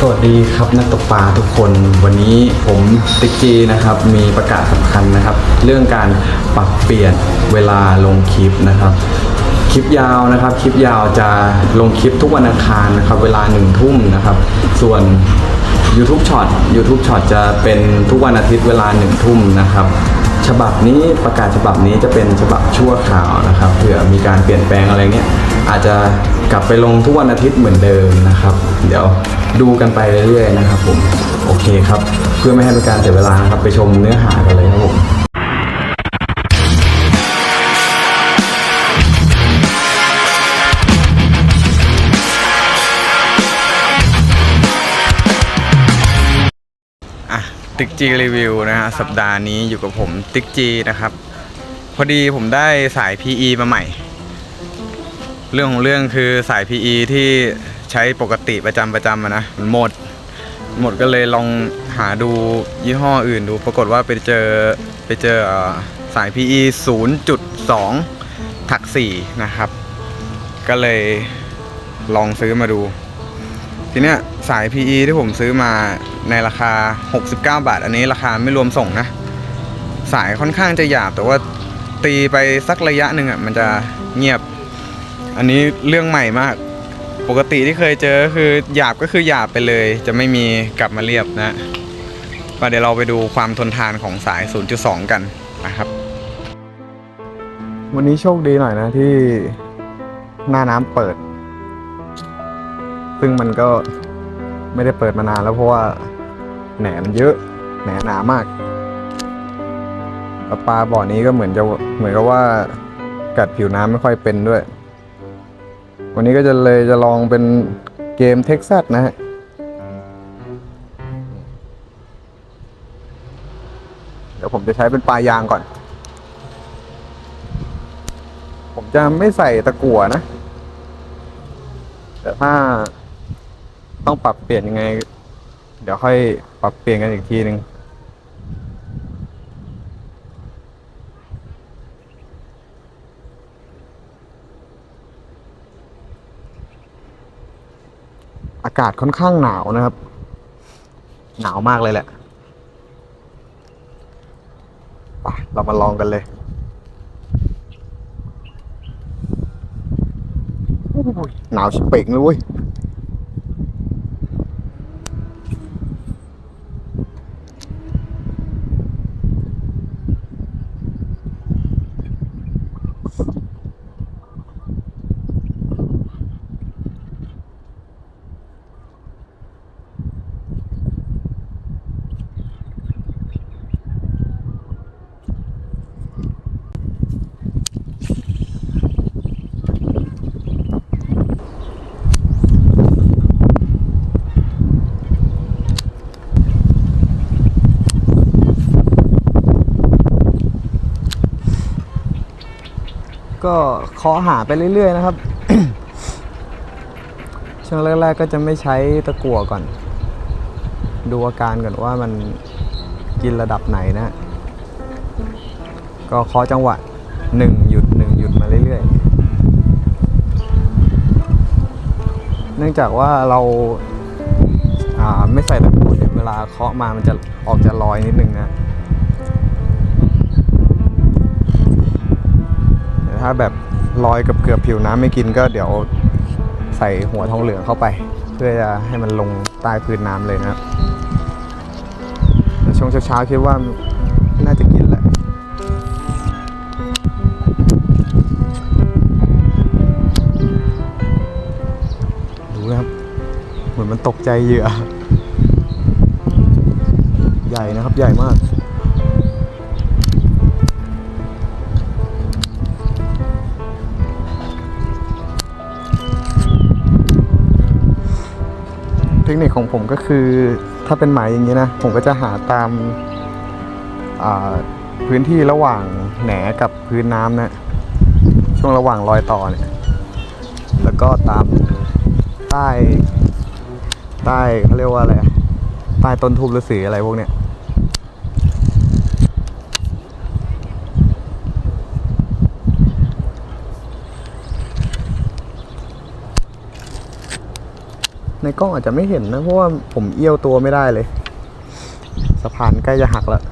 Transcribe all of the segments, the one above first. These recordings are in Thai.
สวัสดีครับนักตกปลาทุกคนวันนี้ผมติ๊กจีนะครับมีประกาศสำคัญนะครับ เรื่องการปรับเปลี่ยนเวลาลงคลิปนะครับ คลิปยาวนะครับ คลิปยาวจะลงคลิปทุกวันอังคารนะครับ เวลาหนึ่งทุ่มนะครับ ส่วน YouTube Short YouTube Short จะเป็นทุกวันอาทิตย์เวลาหนึ่งทุ่มนะครับฉบับนี้ประกาศฉบับนี้จะเป็นฉบับชั่วคราวนะครับเผื่อมีการเปลี่ยนแปลงอะไรเงี้ย อาจจะกลับไปลงทุกวันอาทิตย์เหมือนเดิมนะครับ เดี๋ยวดูกันไปเรื่อยๆนะครับผมโอเคครับ เพื่อไม่ให้เป็นการเสียเวลานะครับไปชมเนื้อหากันเลยครับผมอะติ๊กจีรีวิวนะฮะสัปดาห์นี้อยู่กับผมติ๊กจีนะครับ พอดีผมได้สาย PE มาใหม่ เรื่องของเรื่องคือสาย PE ที่ใช้ปกติประจำประจำะนะมันหมด หมดก็เลยลองหาดูยี่ห้ออื่นดู ปรากฏว่าไปเจอไปเจอเอ่อสาย PE 0.2 ถัก 4 นะครับ ก็เลยลองซื้อมาดู ทีเนี้ยสาย PE ที่ผมซื้อมาในราคา 69 บาท อันนี้ราคาไม่รวมส่งนะ สายค่อนข้างจะหยาบแต่ว่าตีไปสักระยะหนึ่งอะมันจะเงียบ อันนี้เรื่องใหม่มาก ปกติที่เคยเจอคือหยาบก็คือหยาบไปเลย จะไม่มีกลับมาเรียบนะมาเดี๋ยวเราไปดูความทนทานของสาย 0.2 กันนะครับ วันนี้โชคดีหน่อยนะที่หน้าน้ำเปิด ซึ่งมันก็ไม่ได้เปิดมานานแล้วเพราะว่าแหนมเยอะแหนหนามากปลาบ่อนี้ก็เหมือนจะเหมือนกับว่ากัดผิวน้ำไม่ค่อยเป็นด้วย วันนี้ก็จะเลยจะลองเป็นเกมเท็กซัสนะฮะเดี๋ยวผมจะใช้เป็นปลายางก่อน ผมจะไม่ใส่ตะกั่วนะ แต่ถ้าต้องปรับเปลี่ยนยังไง เดี๋ยวค่อยปรับเปลี่ยนกันอีกทีหนึ่ง อากาศค่อนข้างหนาวนะครับ หนาวมากเลยแหละไปเรามาลองกันเลยโอ้ยหนาวชิบเป่งเลยเว้ย ก็เคาะหาไปเรื่อย ๆ นะครับ ช่วงแรก ๆ ก็จะไม่ใช้ตะกั่วก่อน ดูอาการก่อนว่ามันกินระดับไหนนะ ก็เคาะจังหวะหนึ่งหยุดหนึ่งหยุดมาเรื่อย ๆ เนื่องจากว่าเราอ่าไม่ใส่ตะกั่วเนี่ยเวลาเคาะมามันจะออกจะลอยนิดนึงนะ ถ้าแบบลอยกับเกือบผิวน้ำไม่กินก็เดี๋ยวใส่หัวทองเหลืองเข้าไป เพื่อจะให้มันลงใต้พื้นน้ำเลยนะครับช่วงเช้าๆคิดว่าน่าจะกินแหละดูนะครับ เหมือนมันตกใจเหยื่อ ใหญ่นะครับใหญ่มาก คนิคของผมก็คือถ้าเป็นหมายอย่างนี้นะ ผมก็จะหาตามาพื้นที่ระหว่างแหนกับพื้นน้ำนะช่วงระหว่างรอยต่อเนี่ย แล้วก็ตามใต้ ใต้เขาเรียกว่าอะไรใต้ต้นทูบฤาษีอะไรพวกเนี้ย ในกล้องอาจจะไม่เห็นนะ เพราะว่าผมเอี้ยวตัวไม่ได้เลย สะพานใกล้จะหักแล้ว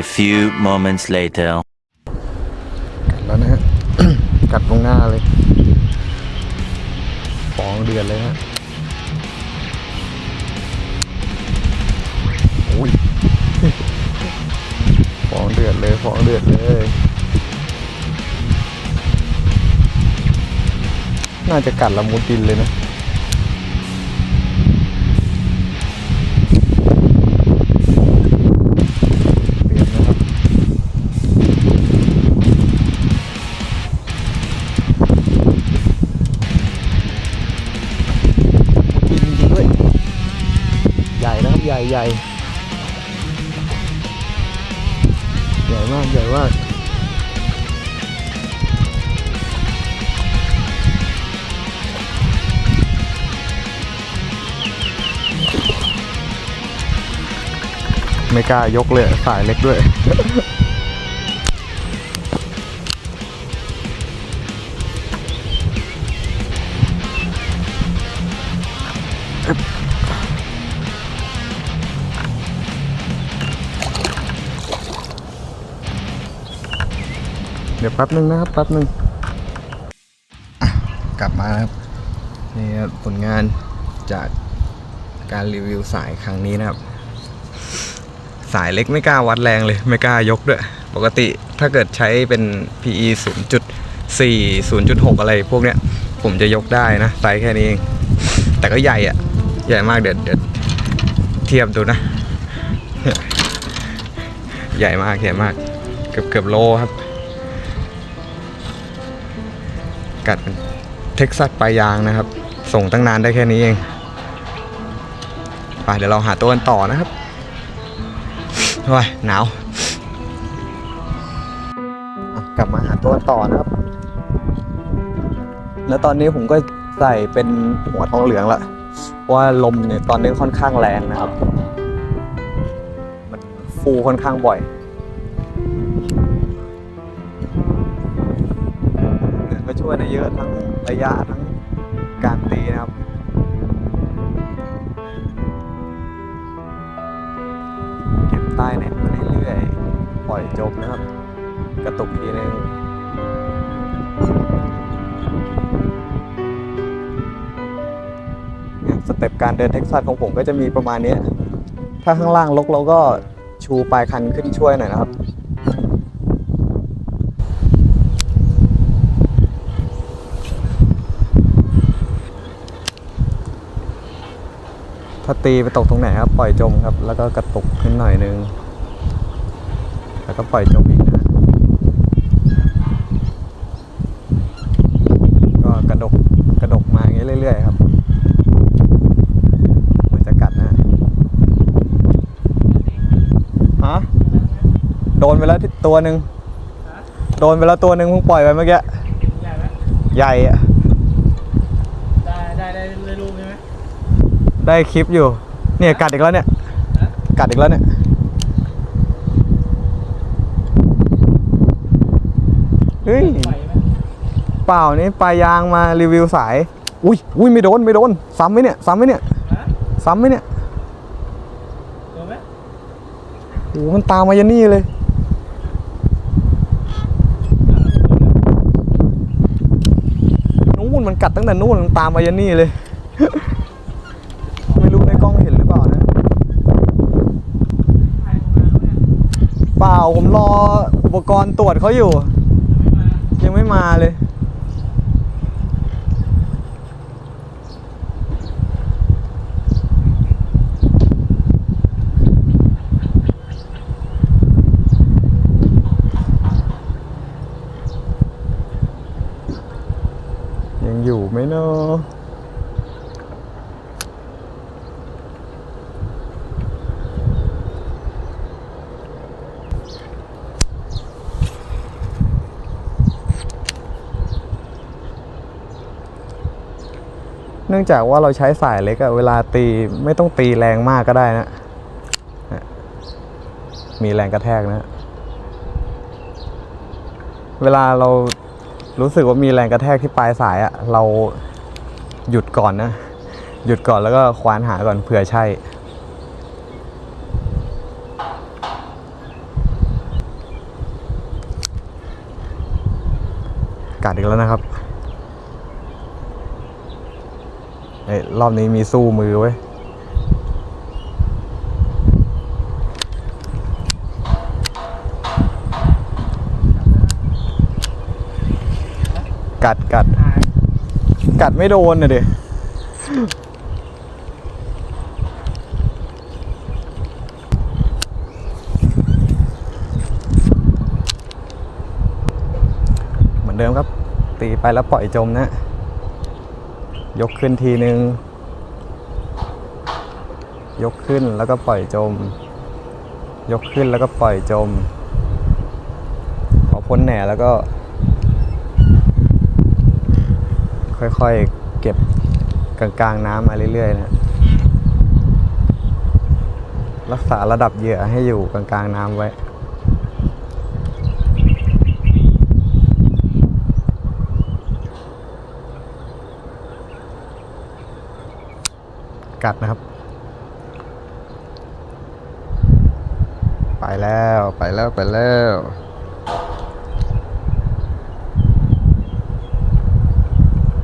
A few moments later. แล้วนะฮะ กัดตรงหน้าเลยฟองเดือดเลยฮะโอ้ยฟองเดือดเลยฟองเดือดเลย น่าจะกัดละมุดดินเลยนะ ไม่กล้ายกเลยสายเล็กด้วย เดี๋ยวแป๊บนึงนะครับ แป๊บนึงอะกลับมาครับนี่ครับผลงานจากการรีวิวสายครั้งนี้นะครับ สายเล็กไม่กล้าวัดแรงเลย ไม่กล้ายกด้วย ปกติถ้าเกิดใช้เป็น PE 0.4 0.6 อะไรพวกเนี้ย ผมจะยกได้นะไซส์แค่นี้เอง แต่ก็ใหญ่อะใหญ่มากเดี๋ยวเดี๋ยวเทียบดูนะ ใหญ่มากใหญ่มาก เกือบเกือบโลครับ กัดเป็นเท็กซัสปลายยางนะครับ ส่งตั้งนานได้แค่นี้เองไปเดี๋ยวเราหาตัวกันต่อนะครับ โอ้ยหนาวกลับมาหาตัวต่อนะครับ แล้วตอนนี้ผมก็ใส่เป็นหัวทองเหลืองละว่าลมเนี่ยตอนนี้ค่อนข้างแรงนะครับ มันฟูค่อนข้างบ่อยเนี่ยก็ช่วยได้เยอะทั้งระยะทั้งการตีนะครับ ใต้เนี่ยมาเรื่อยๆปล่อยจบนะครับ กระตุกทีนึงเนี่ยสเต็ปการเดินเท็กซัสของผมก็จะมีประมาณนี้ ถ้าข้างล่างลกเราก็ชูปลายคันขึ้นช่วยหน่อยนะครับ ถ้าตีไปตกตรงไหนครับปล่อยจมครับ แล้วก็กระตุกขึ้นหน่อยนึง แล้วก็ปล่อยจมอีกนะก็กระดกกระดกมาอย่างนี้เรื่อยๆครับเหมือนจะกัดนะฮะโดนไปแล้วตัวหนึ่งโดนไปแล้วตัวหนึ่งเพิ่งปล่อยไปเมื่อกี้ใหญ่ไหมใหญ่อะ ได้ได้ได้ได้รูปใช่ไหม ได้คลิปอยู่ เนี่ยกัดอีกแล้วเนี่ยฮะกัดอีกแล้วเนี่ย เฮ้ยไหวไหมเปล่านี่ปลายยางมารีวิวสาย อุ้ยอุ้ยไม่โดนไม่โดน ซ้ำไหมเนี่ย ซ้ำไหมเนี่ยฮะซ้ำไหมเนี่ยโดนไหมโอ้โหมันตามมายันนี่เลย นู่นมันกัดตั้งแต่นู่นมันตามมายันนี่เลย ไม่รู้ในกล้องเห็นหรือเปล่านะ ถ่ายออกมาแล้วเนี่ย เปล่า ผมรออุปกรณ์ตรวจเขาอยู่ ยังไม่มาเลย ยังอยู่ไหมเนาะ เนื่องจากว่าเราใช้สายเล็กอะเวลาตีไม่ต้องตีแรงมากก็ได้นะ มีแรงกระแทกนะ เวลาเรารู้สึกว่ามีแรงกระแทกที่ปลายสายอะเราหยุดก่อนนะ หยุดก่อนแล้วก็ควานหาก่อนเผื่อใช่กัดอีกแล้วนะครับ เอ้ยรอบนี้มีสู้มือไว้ยกัดกัด กัดไม่โดนนะเด็เหมือนเดิมครับ ตีไปแล้วปล่อยจมนะ ยกขึ้นทีนึง ยกขึ้นแล้วก็ปล่อยจม ยกขึ้นแล้วก็ปล่อยจม พอพ้นแหน่แล้วก็ ค่อยๆเก็บกลางๆน้ำมาเรื่อยๆนะรักษาระดับเหยื่อให้อยู่กลางๆน้ำไว้ กัดนะครับ ไปแล้วไปแล้วไปแล้ว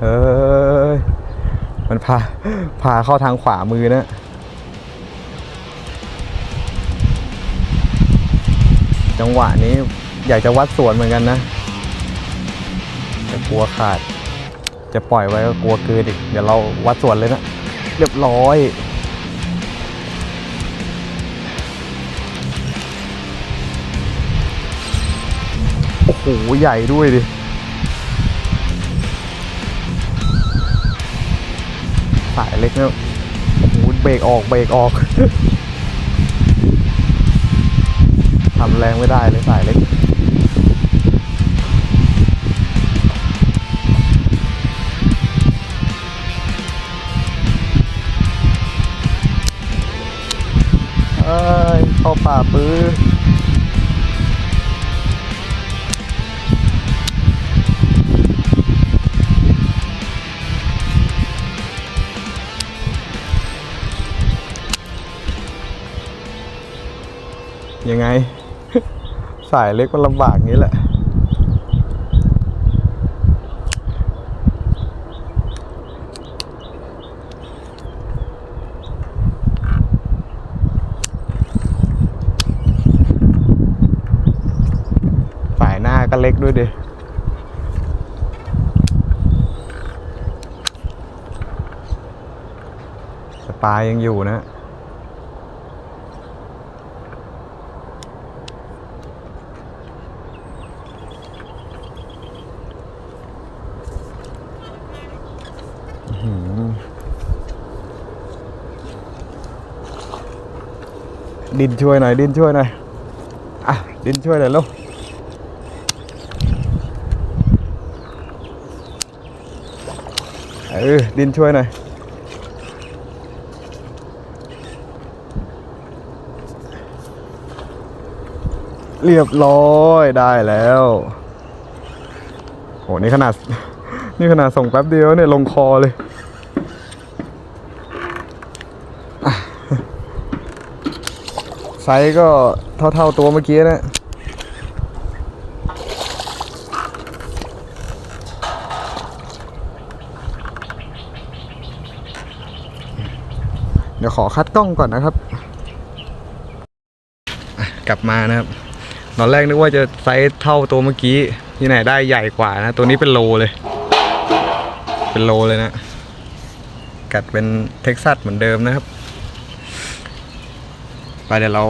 เอ้ยมันพาพาเข้าทางขวามือนะจังหวะนี้อยากจะวัดสวนเหมือนกันนะแต่กลัวขาด จะปล่อยไว้ก็กลัวเกินอีก เดี๋ยวเราวัดสวนเลยนะ เรียบร้อย โอ้โห ใหญ่ด้วยดิสายเล็กเนี่ยโอ้โหเบรกออก เบรกออกทำแรงไม่ได้เลยสายเล็ก สายเล็กมันลำบากงี้แหละ สายหน้าก็เล็กด้วยดิปลายังอยู่นะ ดินช่วยหน่อยดินช่วยหน่อย อะ ดินช่วยหน่อยลูกเออดินช่วยหน่อยเรียบร้อยได้แล้วโหนี่ขนาด นี่ขนาดส่งแป๊บเดียวเนี่ยลงคอเลย ไซส์ก็เท่าๆตัวเมื่อกี้นะเดี๋ยวขอคัดกล้องก่อนนะครับ กลับมานะครับ ตอนแรกนึกว่าจะไซส์เท่าตัวเมื่อกี้ ที่ไหนได้ใหญ่กว่านะ ตัวนี้เป็นโลเลย เป็นโลเลยนะ กัดเป็นเท็กซัสเหมือนเดิมนะครับ ไปเดี๋ยวเรา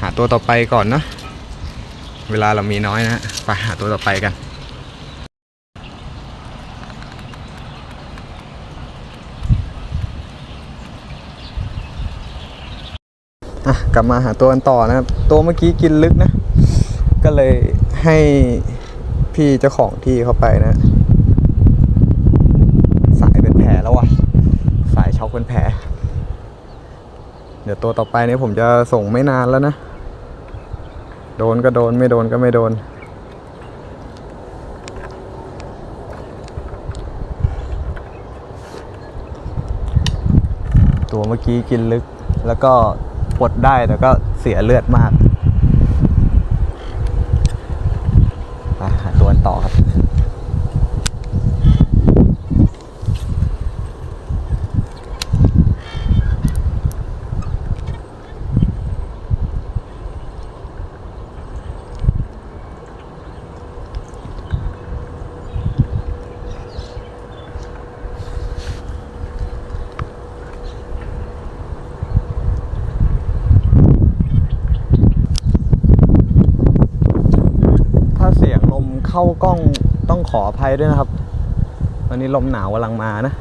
หาตัวต่อไปก่อนเนอะเวลาเรามีน้อยนะฮะไปหาตัวต่อไปกัน อะกลับมาหาตัวกันต่อนะครับ ตัวเมื่อกี้กินลึกนะ ก็เลยให้พี่เจ้าของที่เข้าไปนะ สายเป็นแผลแล้ววะเป็นแผล เดี๋ยวตัวต่อไปนี้ผมจะส่งไม่นานแล้วนะ โดนก็โดนไม่โดนก็ไม่โดน ตัวเมื่อกี้กินลึกแล้วก็ปลดได้แต่ก็เสียเลือดมากไปหาตัวต่อครับ ถ้าเสียงลมเข้ากล้องต้อง ขออภัยด้วยนะครับ วันนี้ลมหนาวกำลังมานะ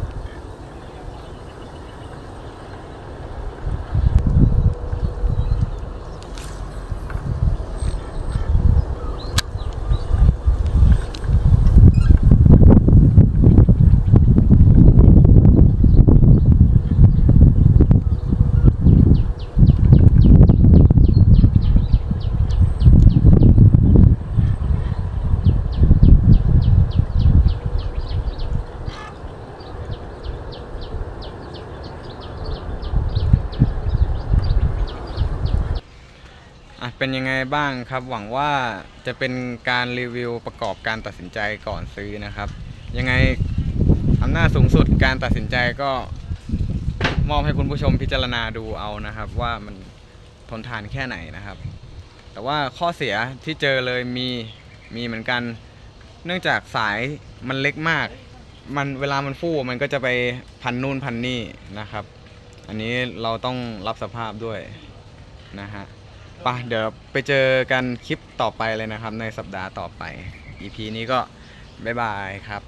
ยังไงบ้างครับ หวังว่าจะเป็นการรีวิวประกอบการตัดสินใจก่อนซื้อนะครับ ยังไงอำนาจสูงสุดการตัดสินใจก็มอบให้คุณผู้ชมพิจารณาดูเอานะครับ ว่ามันทนทานแค่ไหนนะครับ แต่ว่าข้อเสียที่เจอเลยมีมีเหมือนกัน เนื่องจากสายมันเล็กมาก มันเวลามันฟู่มันก็จะไปพันนู่นพันนี่นะครับ อันนี้เราต้องรับสภาพด้วยนะฮะ ปะเดี๋ยวไปเจอกันคลิปต่อไปเลยนะครับ ในสัปดาห์ต่อไป EP นี้ก็บ๊ายบายครับ